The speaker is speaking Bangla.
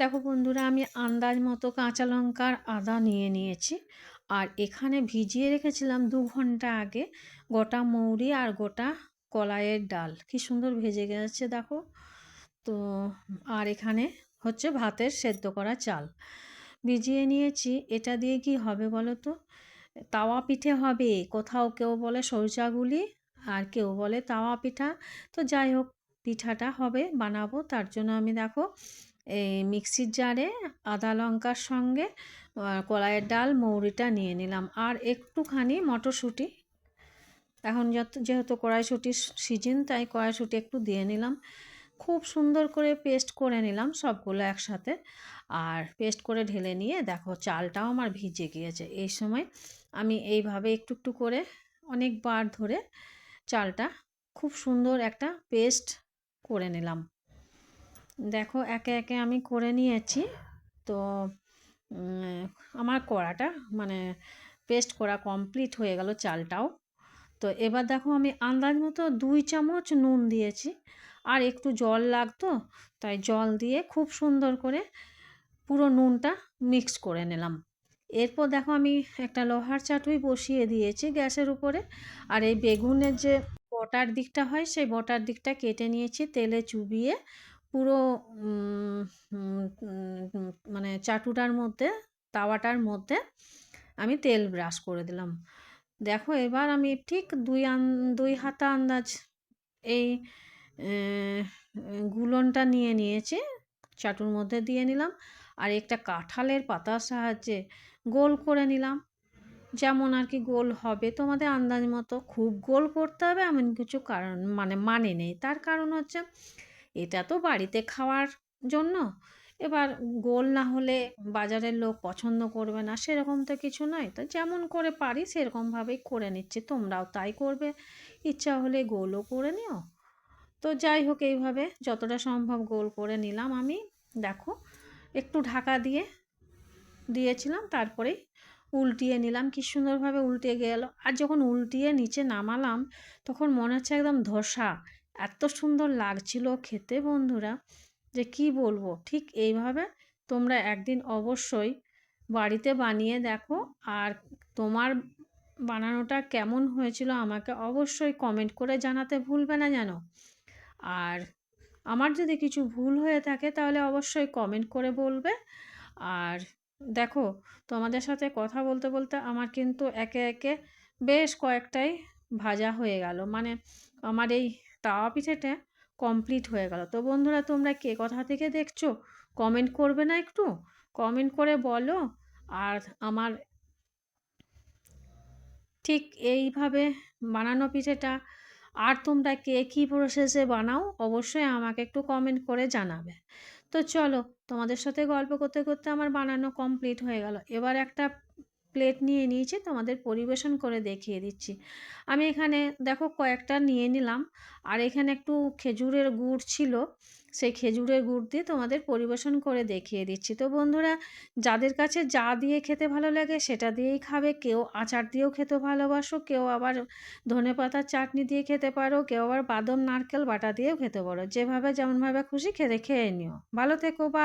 দেখো বন্ধুরা, আমি আন্দাজ মতো কাঁচা লঙ্কার আদা নিয়ে নিয়েছি। আর এখানে ভিজিয়ে রেখেছিলাম দু ঘণ্টা আগে গোটা মৌরি আর গোটা কলাইয়ের ডাল। কি সুন্দর ভেজে গেছে দেখো। তো, আর এখানে হচ্ছে ভাতের সেদ্ধ করা চাল। ভিজিয়ে নিয়েছি। এটা দিয়ে কি হবে বলো তো? তাওয়া পিঠে হবে। কোথাও কেউ বলে সরষাগুলি আর কেউ বলে তাওয়া পিঠা। তো যাই হোক, পিঠাটা হবে, বানাবো। তার জন্য আমি দেখো এই মিক্সির জারে আদা লঙ্কার সঙ্গে কলাইয়ের ডাল, মৌরিটা নিয়ে নিলাম। আর একটুখানি মটরশুঁটি। এখন যত, যেহেতু কড়াইশুঁটির সিজন, তাই কড়াইশুঁটি একটু দিয়ে নিলাম। খুব সুন্দর করে পেস্ট করে নিলাম সবগুলো একসাথে। আর পেস্ট করে ঢেলে নিয়ে দেখো চালটাও আমার ভিজে গিয়েছে। এই সময় আমি এইভাবে একটু একটু করে অনেকবার ধরে চালটা খুব সুন্দর একটা পেস্ট করে নিলাম। দেখো, একে একে আমি করে নিয়েছি। তো আমার কড়াটা মানে পেস্ট করা কমপ্লিট হয়ে গেল চালটাও। তো এবার দেখো, আমি আন্দাজ মতো দুই চামচ নুন দিয়েছি। আর একটু জল লাগতো, তাই জল দিয়ে খুব সুন্দর করে পুরো নুনটা মিক্স করে নিলাম। এরপর দেখো, আমি একটা লোহার চাটুই বসিয়ে দিয়েছি গ্যাসের উপরে। আর এই বেগুনের যে বটার দিকটা হয়, সেই বটার দিকটা কেটে নিয়েছি তেলে চুবিয়ে। পুরো মানে চাটুটার মধ্যে, তাওয়াটার মধ্যে আমি তেল ব্রাশ করে দিলাম। দেখো এবার আমি ঠিক দুই আন, দুই হাতা আন্দাজ এই গুলনটা নিয়ে নিয়েছি, চাটুর মধ্যে দিয়ে নিলাম। আর একটা কাঁঠালের পাতার সাহায্যে গোল করে নিলাম। যেমন আর কি গোল হবে তোমাদের আন্দাজ মতো, খুব গোল করতে হবে এমন কিছু কারণ মানে মানে নেই। তার কারণ হচ্ছে এটা তো বাড়িতে খাওয়ার জন্য। এবার গোল না হলে বাজারের লোক পছন্দ করবে না, সেরকম তো কিছু নয়। তো যেমন করে পারি, সেরকমভাবেই করে নিচ্ছি, তোমরাও তাই করবে। ইচ্ছা হলে গোলও করে নিও। তো যাই হোক, এইভাবে যতটা সম্ভব গোল করে নিলাম আমি। দেখো, একটু ঢাকা দিয়ে দিয়েছিলাম, তারপরেই উল্টিয়ে নিলাম। কি সুন্দরভাবে উল্টে গেল। আর যখন উল্টিয়ে নিচে নামালাম, তখন মনে হচ্ছে একদম ধোসা। এত সুন্দর লাগছিল খেতে বন্ধুরা যে কি বলব? ঠিক এইভাবে তোমরা একদিন অবশ্যই বাড়িতে বানিয়ে দেখো। আর তোমার বানানোটা কেমন হয়েছিল আমাকে অবশ্যই কমেন্ট করে জানাতে ভুলবে না যেন। আর আমার যদি কিছু ভুল হয়ে থাকে তাহলে অবশ্যই কমেন্ট করে বলবে। আর দেখো, তোমাদের সাথে কথা বলতে বলতে আমার কিন্তু একে একে বেশ কয়েকটাই ভাজা হয়ে গেল। মানে আমার এই তাওয়া পিঠেটা কমপ্লিট হয়ে গেল। তো বন্ধুরা, তোমরা কে কথা থেকে দেখছ? কমেন্ট করবে না একটু? কমেন্ট করে বলো। আর আমার ঠিক এইভাবে বানানো পিঠেটা। আর তোমরা কে কী প্রসেসে বানাও, অবশ্যই আমাকে একটু কমেন্ট করে জানাবে। তো চলো, তোমাদের সাথে গল্প করতে করতে আমার বানানো কমপ্লিট হয়ে গেল। এবার একটা প্লেট নিয়ে নিয়েছি, তোমাদের পরিবেশন করে দেখিয়ে দিচ্ছি। আমি এখানে দেখো কয়েকটা নিয়ে নিলাম, আর এখানে একটু খেজুরের গুড় ছিল, সেই খেজুরের গুড় দিয়ে তোমাদের পরিবেশন করে দেখিয়ে দিচ্ছি। তো বন্ধুরা, যাদের কাছে যা দিয়ে খেতে ভালো লাগে, সেটা দিয়েই খাবে, কেউ আচার দিয়েও খেতে ভালোবাসো, কেউ আবার ধনে পাতার চাটনি দিয়ে খেতে পারো, কেউ আবার বাদাম, নারকেল বাটা দিয়েও খেতে পারো। যেভাবে যেমনভাবে খুশি খেতে খেয়ে নিও। ভালো থেকো বা